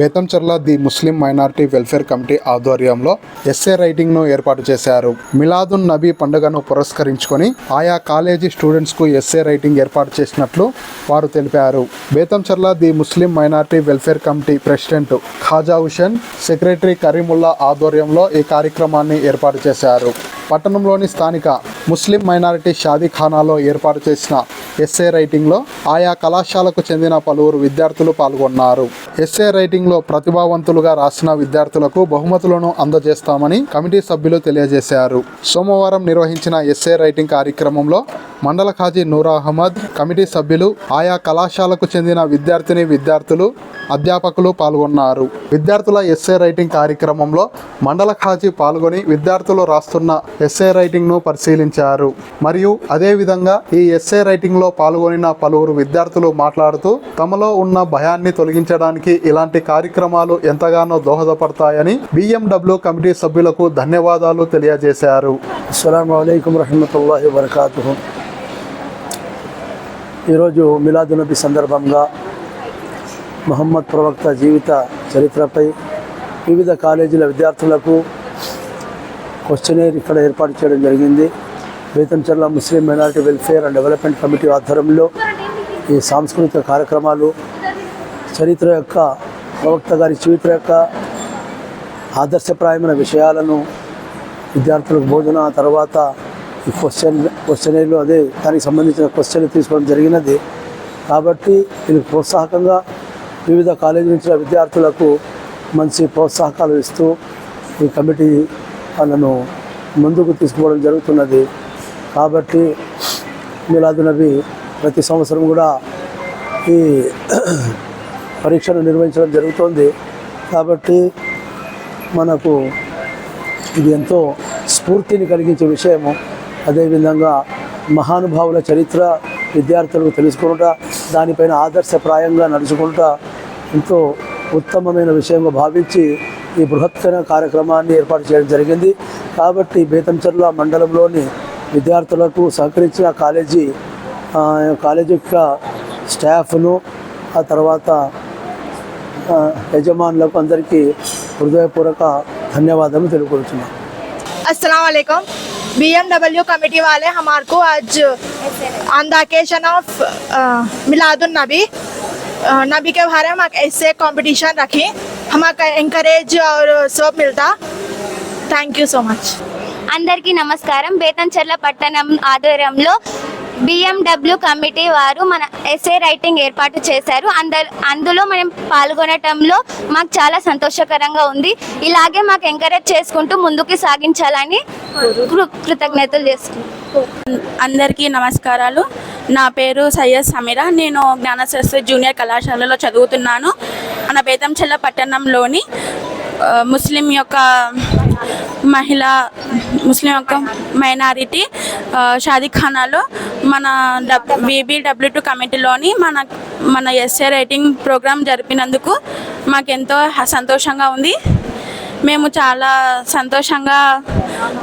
Betamcherla the Muslim minority welfare committee ఆధ్వర్యంలో essay రైటింగ్ను ఏర్పాటు చేశారు. మిలాదున్ నబీ పండుగను పురస్కరించుకొని ఆయా కాలేజీ స్టూడెంట్స్కు ఎస్ఏ రైటింగ్ ఏర్పాటు చేసినట్లు వారు తెలిపారు. Betamcherla the Muslim minority welfare committee president Khaja Hushan secretary Kareemulla ఆధ్వర్యంలో ఈ కార్యక్రమాన్ని ఏర్పాటు చేశారు. పట్టణంలోని స్థానిక ముస్లిం మైనారిటీ షాదీఖానాలో ఏర్పాటు చేసిన ఎస్ఏ రైటింగ్లో ఆయా కళాశాలకు చెందిన పలువురు విద్యార్థులు పాల్గొన్నారు. ఎస్ఏ రైటింగ్లో ప్రతిభావంతులుగా రాసిన విద్యార్థులకు బహుమతులను అందజేస్తామని కమిటీ సభ్యులు తెలియజేశారు. సోమవారం నిర్వహించిన ఎస్ఏ రైటింగ్ కార్యక్రమంలో మండల ఖాజీ నూర్ అహ్మద్ కమిటీ సభ్యులు ఆయా కళాశాలకు చెందిన విద్యార్థిని విద్యార్థులు అధ్యాపకులు పాల్గొన్నారు. విద్యార్థుల ఎస్ఏ రైటింగ్ కార్యక్రమంలో మండల ఖాజీ పాల్గొని విద్యార్థులు రాస్తున్న ఎస్ఏ రైటింగ్ను పరిశీలించారు. మరియు అదేవిధంగా ఈ ఎస్ఏ రైటింగ్లో పాల్గొనిన పలువురు విద్యార్థులు మాట్లాడుతూ తమలో ఉన్న భయాన్ని తొలగించడానికి ఇలాంటి కార్యక్రమాలు ఎంతగానో దోహదపడతాయని బిఎండబ్ల్యూ కమిటీ సభ్యులకు ధన్యవాదాలు తెలియజేశారు. అస్సలం అయికం రహమతుల్లాహి వరకాతు ఈరోజు మిలాదునబీ సందర్భంగా మహమ్మద్ ప్రవక్త జీవిత చరిత్రపై వివిధ కాలేజీల విద్యార్థులకు క్వశ్చనేర్ ఇక్కడ ఏర్పాటు చేయడం జరిగింది. Betamcherla Muslim minority welfare and development committee ఆధ్వర్యంలో ఈ సాంస్కృతిక కార్యక్రమాలు చరిత్ర యొక్క ప్రవక్త గారి చరిత్ర యొక్క ఆదర్శప్రాయమైన విషయాలను విద్యార్థులకు బోధన తర్వాత ఈ క్వశ్చన్ క్వశ్చనీర్లు అదే దానికి సంబంధించిన క్వశ్చన్లు తీసుకోవడం జరిగినది. కాబట్టి దీనికి ప్రోత్సాహకంగా వివిధ కాలేజీ నుంచి విద్యార్థులకు మంచి ప్రోత్సాహకాలు ఇస్తూ ఈ కమిటీ వాళ్ళను ముందుకు తీసుకోవడం జరుగుతున్నది. కాబట్టి మిలాదునబి ప్రతి సంవత్సరం కూడా ఈ పరీక్షను నిర్వహించడం జరుగుతోంది. కాబట్టి మనకు ఇది ఎంతో స్ఫూర్తిని కలిగించే విషయము. అదేవిధంగా మహానుభావుల చరిత్ర విద్యార్థులకు తెలుసుకుంటా దానిపైన ఆదర్శప్రాయంగా నడుచుకుంటా ఎంతో ఉత్తమమైన విషయంగా భావించి ఈ బృహత్తర కార్యక్రమాన్ని ఏర్పాటు చేయడం జరిగింది. కాబట్టి బేతంచెర్ల మండలంలోని విద్యార్థులకు సహకరించిన కాలేజీ కాలేజీ యొక్క స్టాఫ్ను ఆ తర్వాత యజమానులకు అందరికీ హృదయపూర్వక ధన్యవాదాలు తెలుపుతున్నాను अस्सलाम वालेकुम बीएमडब्ल्यू कमेटी वाले हमारे को आज on the occasion of Miladun Nabi Nabi के बारे में ऐसे कंपटीशन रखी हमारा ఎంకరేజ్ और सब मिलता థ్యాంక్ యూ సో మచ్ అందరికీ నమస్కారం బేతంచెర్ల పట్టణం ఆధ్వర్యంలో బిఎండబ్ల్యూ కమిటీ వారు మన ఎస్ఏ రైటింగ్ ఏర్పాటు చేశారు. అందరు అందులో మనం పాల్గొనటంలో మాకు చాలా సంతోషకరంగా ఉంది. ఇలాగే మాకు ఎంకరేజ్ చేసుకుంటూ ముందుకు సాగించాలని కృ- కృతజ్ఞతలు చేసుకుంటాం అందరికీ నమస్కారాలు. నా పేరు సయ్యద్ సమీరా. నేను జ్ఞాన జూనియర్ కళాశాలలో చదువుతున్నాను. మన బేతంచెల్ల పట్టణంలోని ముస్లిం యొక్క మహిళ ముస్లిం యొక్క మైనారిటీ షాదీఖానాలో మన బీబీ బీబీడబ్ల్యూ టూ కమిటీలోని మన మన ఎస్ఏ రైటింగ్ ప్రోగ్రాం జరిపినందుకు మాకెంతో సంతోషంగా ఉంది. మేము చాలా సంతోషంగా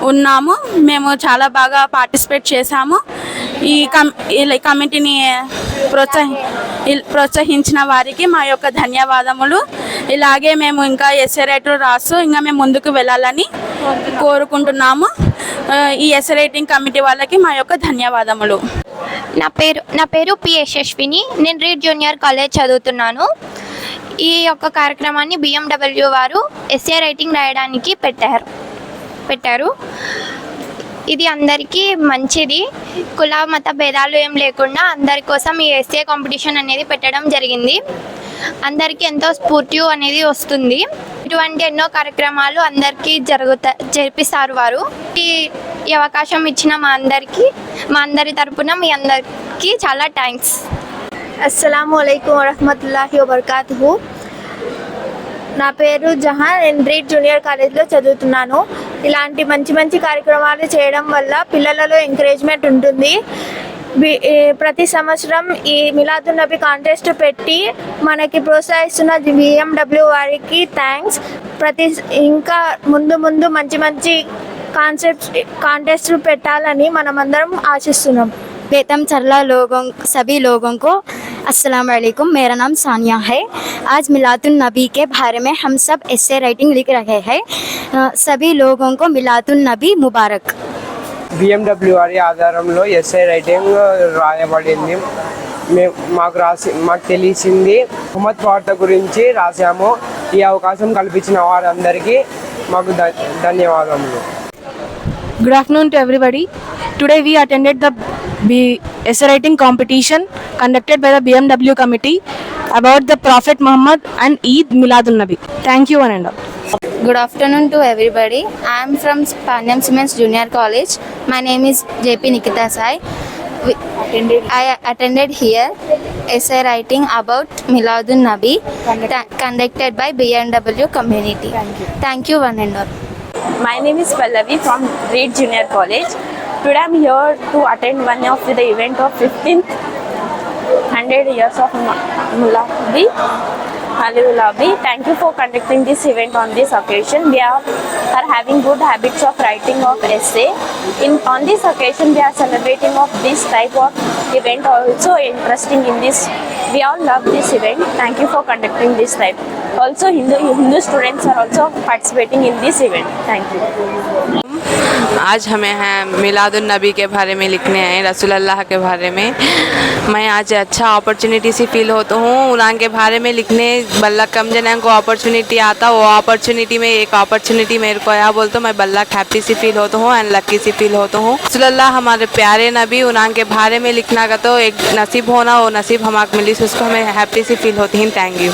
ఉన్నాము. మేము చాలా బాగా పార్టిసిపేట్ చేశాము. ఈ కమి కమిటీని ప్రోత్సహి ఇల్- ప్రోత్సహించిన వారికి మా యొక్క ధన్యవాదములు. ఇలాగే మేము ఇంకా ఎస్ఏ రైటర్ రాస్తూ ఇంకా మేము ముందుకు వెళ్ళాలని కోరుకుంటున్నాము. ఈ ఎస్ఏ రైటింగ్ కమిటీ వాళ్ళకి మా యొక్క ధన్యవాదములు. నా పేరు నా పేరు పి యశస్విని నేను రీడ్ జూనియర్ కాలేజ్ చదువుతున్నాను. ఈ యొక్క కార్యక్రమాన్ని బిఎండబ్ల్యూ వారు ఎస్ఏ రైటింగ్ రాయడానికి పెట్టారు పెట్టారు. ఇది అందరికీ మంచిది. కుల మత భేదాలు ఏం లేకుండా అందరి కోసం ఈ ఎస్ఏ కాంపిటీషన్ అనేది పెట్టడం జరిగింది. అందరికీ ఎంతో స్ఫూర్తి అనేది వస్తుంది. ఇటువంటి ఎన్నో కార్యక్రమాలు అందరికీ జరుగుతా జరిపిస్తారు వారు. ఈ అవకాశం ఇచ్చిన మా అందరికీ మా అందరి తరపున మీ అందరికీ చాలా థ్యాంక్స్. అస్సలం అయికం వరహమతుల్లాహి వబర్కాతు నా పేరు జహాన్ నేను రీడ్ జూనియర్ కాలేజ్లో చదువుతున్నాను. ఇలాంటి మంచి మంచి కార్యక్రమాలు చేయడం వల్ల పిల్లలలో ఎంకరేజ్మెంట్ ఉంటుంది బి- ఈ ప్రతి సంవత్సరం ఈ మిలాదు నబీ కాంటెస్ట్ పెట్టి మనకి ప్రోత్సహిస్తున్న బిఎండబ్ల్యూ వారికి థ్యాంక్స్ ప్రతి ఇంకా ముందు ముందు మంచి మంచి కాన్సెప్ట్స్ కాంటెస్ట్లు పెట్టాలని మనమందరం ఆశిస్తున్నాం बेतम चरला लोगों सभी लोगों को अस्सलाम वालेकुम मेरा नाम सानिया है आज मिलादुन नबी के बारे में हम सब ऐसे राइटिंग लिख रहे हैं अ, सभी लोगों को मिलादुन नबी मुबारक బిఎండబ్ల్యూ వారి ఆధారంలో ఎస్ఐ రైటింగ్ రాయబడింది మేము మాకు రాసి మాకు తెలిసింది ముహమ్మద్ వార్త గురించి రాసాము ఈ అవకాశం కల్పించిన వారందరికీ మాకు ధ- ధన్యవాదములు Good afternoon to everybody. Today we attended the B essay writing competition conducted by the BMW committee about the Prophet Muhammad and Eid Miladul Nabi. Thank you one and all. Good afternoon to everybody. I am from Panyam Siemens Junior College. My name is JP Nikita Sai. We- I attended here essay writing about Miladun Nabi ta- conducted by BMW community. Thank you one and all. My name is Pallavi from Reed Junior College. Today I'm here to attend one of the event of 15th 100 years of Mulabi. Halilulabi. Thank you for conducting this event on this occasion. We are, are having good habits of writing of essay. In on this occasion, we are celebrating of this type of event. Also interesting in this. We all love this event. Thank you for conducting this type. Also, Hindu Hindu students are also participating in this event. Thank you. आज हमें हैं मिलादुन नबी के बारे में लिखने हैं रसूल अल्लाह के बारे में। मैं आज अच्छा अपॉर्चुनिटी से फील होता हूँ उन्हां के बारे में लिखने बल्ला कम जन को अपॉर्चुनिटी आता, वो अपॉर्चुनिटी में, एक अपॉर्चुनिटी मेरे को आया बोलते मैं बल्ला हैप्पी सी फील होता हूँ एंड लक्की सी फील होता हूँ। रसूल अल्लाह हमारे प्यारे नबी उन्हां के बारे में लिखना का तो एक नसीब होना, वो नसीब हमारे मिली, उसको हमें हैप्पी सी फील होती हैं। Thank you